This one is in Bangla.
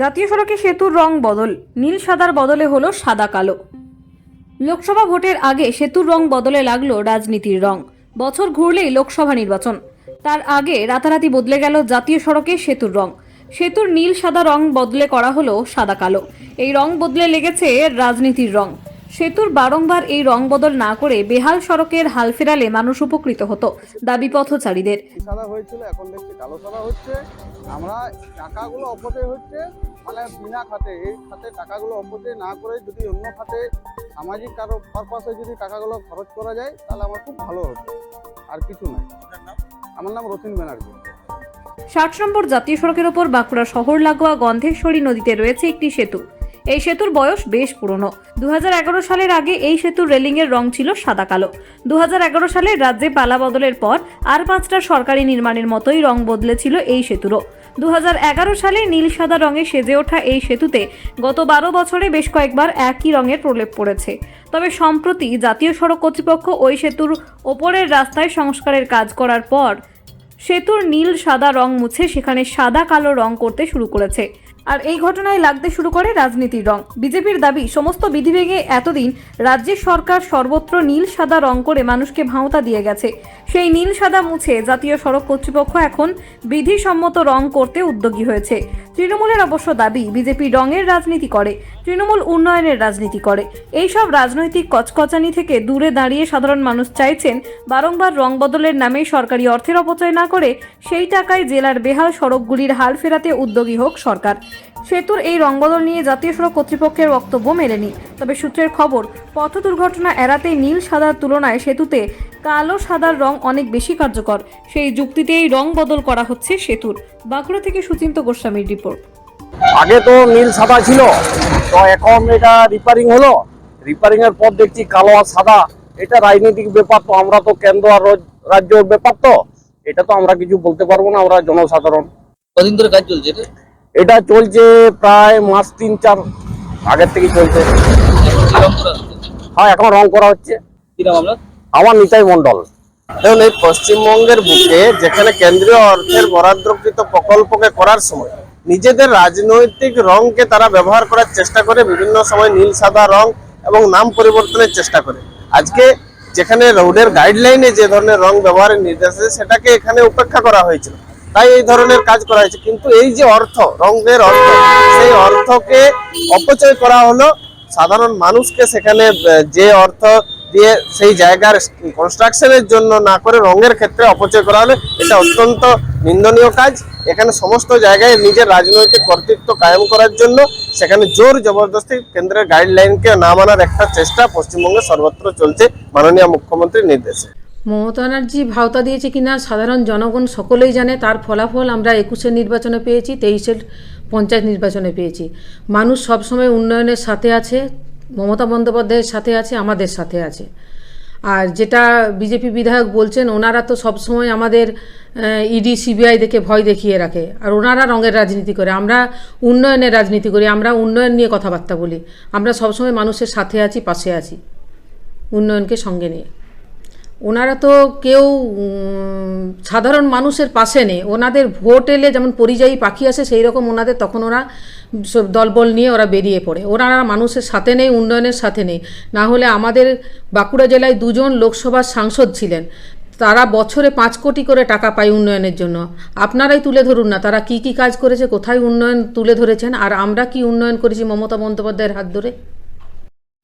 জাতীয় সড়কে সেতুর রং বদল, নীল সাদার বদলে হলো সাদা কালো। লোকসভা ভোটের আগে সেতুর রং বদলে লাগল রাজনীতির রং। বছর ঘুরলেই লোকসভা নির্বাচন। তার আগে রাতারাতি বদলে গেল জাতীয় সড়কে সেতুর রং। সেতুর নীল সাদা রং বদলে করা হলো সাদা কালো। এই রং বদলে লেগেছে রাজনীতির রং। সেতুর বারংবার এই রং বদল না করে বেহাল সড়কের হাল ফেরালে মানুষ উপকৃত হতো দাবি পথচারীদের। সাদা হয়েছিল, এখন দেখছি কালো সাদা হচ্ছে। আমরা টাকাগুলো অপচয় হচ্ছে মানে বিনা খাতে এই খাতে টাকাগুলো অপচয় না করে যদি অন্য খাতে সামাজিক কারও পারপাসে যদি টাকাগুলো খরচ করা যায় তাহলে আমার খুব ভালো হতো। আর কিছু নয়। আমার নাম রতিন ব্যানার্জি। ষাট নম্বর জাতীয় সড়কের ওপর বাঁকুড়া শহর লাগোয়া গন্ধেশ্বরী নদীতে রয়েছে একটি সেতু। এই সেতুর বয়স বেশ পুরনো। দু হাজার এগারো সালের আগে এই সেতুর রেলিংয়ের রং ছিল সাদা কালো দু হাজার এগারো সালে রাজ্যে পালা বদলের পর আর পাঁচটা সরকারি নির্মাণের মতোই রং বদলেছিল এই সেতুরও। দু হাজার এগারো সালে নীল সাদা রঙে সেজে ওঠা এই সেতুতে গত বারো বছরে বেশ কয়েকবার একই রঙের প্রলেপ পড়েছে। তবে সম্প্রতি জাতীয় সড়ক কর্তৃপক্ষ ওই সেতুর ওপরের রাস্তায় সংস্কারের কাজ করার পর, সেতুর নীল সাদা রং মুছে সেখানে সাদা কালো রং করতে শুরু করেছে। আর এই ঘটনায় লাগতে শুরু করে রাজনীতির রং। বিজেপির দাবি, সমস্ত বিধি ভেঙে এতদিন রাজ্যের সরকার সর্বত্র নীল সাদা রং করে মানুষকে ভাঁওতা দিয়ে গেছে। সেই নীল সাদা মুছে জাতীয় সড়ক কর্তৃপক্ষ এখন বিধিসম্মত রং করতে উদ্যোগী হয়েছে। তৃণমূলের অবশ্য দাবি, বিজেপি রঙের রাজনীতি করে, তৃণমূল উন্নয়নের রাজনীতি করে। এই সব রাজনৈতিক কচকচানি থেকে দূরে দাঁড়িয়ে সাধারণ মানুষ চাইছেন বারংবার রং বদলের নামে সরকারি অর্থের অপচয় না করে সেই টাকায় জেলার বেহাল সড়কগুলির হাল ফেরাতে উদ্যোগী হোক সরকার। সেতুর এই রংবদল নিয়ে জাতীয় সড়ক কর্তৃপক্ষের বক্তব্য মেলেনি। তবে সূত্রের খবর পথ দুর্ঘটনা এড়াতে নীল সাদার তুলনায় সেতুতে কালো সাদার রং অনেক বেশি কার্যকর। সেই যুক্তিতেই রং বদল করা হচ্ছে সেতুর। বাঁকুড়া থেকে সুচিন্ত গোস্বামীর রিপোর্ট। আগে তো নীল সাদা ছিল তো এখন এটা রিপেয়ারিং হলো। রিপেয়ারিং এর পর দেখছি কালো আর সাদা। এটা রাজনৈতিক ব্যাপার তো আমরা তো কেন্দ্র আর রোজ- রাজ্যের ব্যাপার তো। এটা তো আমরা কিছু বলতে পারব না আমরা জনসাধারণ। কদিন ধরে কাজ চলছে এটা? এটা চলছে প্রায় মাস তিন চার আগের থেকে চলছে? হ্যাঁ এখন রং করা হচ্ছে। আমার নিতাই মন্ডল দেখুন এই পশ্চিমবঙ্গের বুকে যেখানে কেন্দ্রীয় অর্থের বরাদ্দকৃত প্রকল্পকে করার সময় নিজেদের রাজনৈতিক রংকে তারা ব্যবহার করার চেষ্টা করে বিভিন্ন সময় নীল সাদা রং এবং নাম পরিবর্তনের চেষ্টা করে। আজকে যেখানে রোডের গাইডলাইনে যে ধরনের রং ব্যবহারের নির্দেশ সেটাকে এখানে উপেক্ষা করা হয়েছিল। তাই এই ধরনের কাজ করা হয়েছে। কিন্তু এই যে অর্থ, রঙের অর্থ, সেই অর্থকে অপচয় করা হলো। সাধারণ মানুষকে সেখানে যে অর্থ দিয়ে সেই জায়গার কনস্ট্রাকশনের জন্য না করে রঙের ক্ষেত্রে অপচয় করা হলে, এটা অত্যন্ত নিন্দনীয় কাজ। এখানে সমস্ত জায়গায় নিজের রাজনৈতিক কর্তৃত্ব কায়েম করার জন্য সেখানে জোর জবরদস্তি কেন্দ্রের গাইডলাইনকে না মানার একটা চেষ্টা পশ্চিমবঙ্গে সর্বত্র চলছে। মাননীয় মুখ্যমন্ত্রীর নির্দেশে। মমতা ব্যানার্জি ভাওতা দিয়েছে কিনা সাধারণ জনগণ সকলেই জানে, তার ফলাফল আমরা একুশের নির্বাচনে পেয়েছি, তেইশের পঞ্চায়েত নির্বাচনে পেয়েছি। মানুষ সবসময় উন্নয়নের সাথে আছে, মমতা বন্দ্যোপাধ্যায়ের সাথে আছে, আমাদের সাথে আছে। আর যেটা বিজেপি বিধায়ক বলছেন, ওনারা তো সবসময় আমাদের ইডি, সিবিআই দেখে ভয় দেখিয়ে রাখে। আর ওনারা রঙের রাজনীতি করে। আমরা উন্নয়নের রাজনীতি করি, আমরা উন্নয়ন নিয়ে কথাবার্তা বলি। আমরা সবসময় মানুষের সাথে আছি, পাশে আছি, উন্নয়নকে সঙ্গে নিয়ে। ওনারা তো কেউ সাধারণ মানুষের পাশে নেই। ওনাদের ভোট এলে যেমন পরিযায়ী পাখি আসে সেই রকম ওনাদের তখন ওরা সব দলবল নিয়ে ওরা বেরিয়ে পড়ে। ওনারা মানুষের সাথে নেই, উন্নয়নের সাথে নেই। না হলে আমাদের বাঁকুড়া জেলায় দুজন লোকসভার সাংসদ ছিলেন। তারা বছরে পাঁচ কোটি করে টাকা পায় উন্নয়নের জন্য। আপনারাই তুলে ধরুন না, তারা কি কি কাজ করেছে, কোথায় উন্নয়ন তুলে ধরেছেন, আর আমরা কি উন্নয়ন করেছি মমতা বন্দ্যোপাধ্যায়ের হাত ধরে?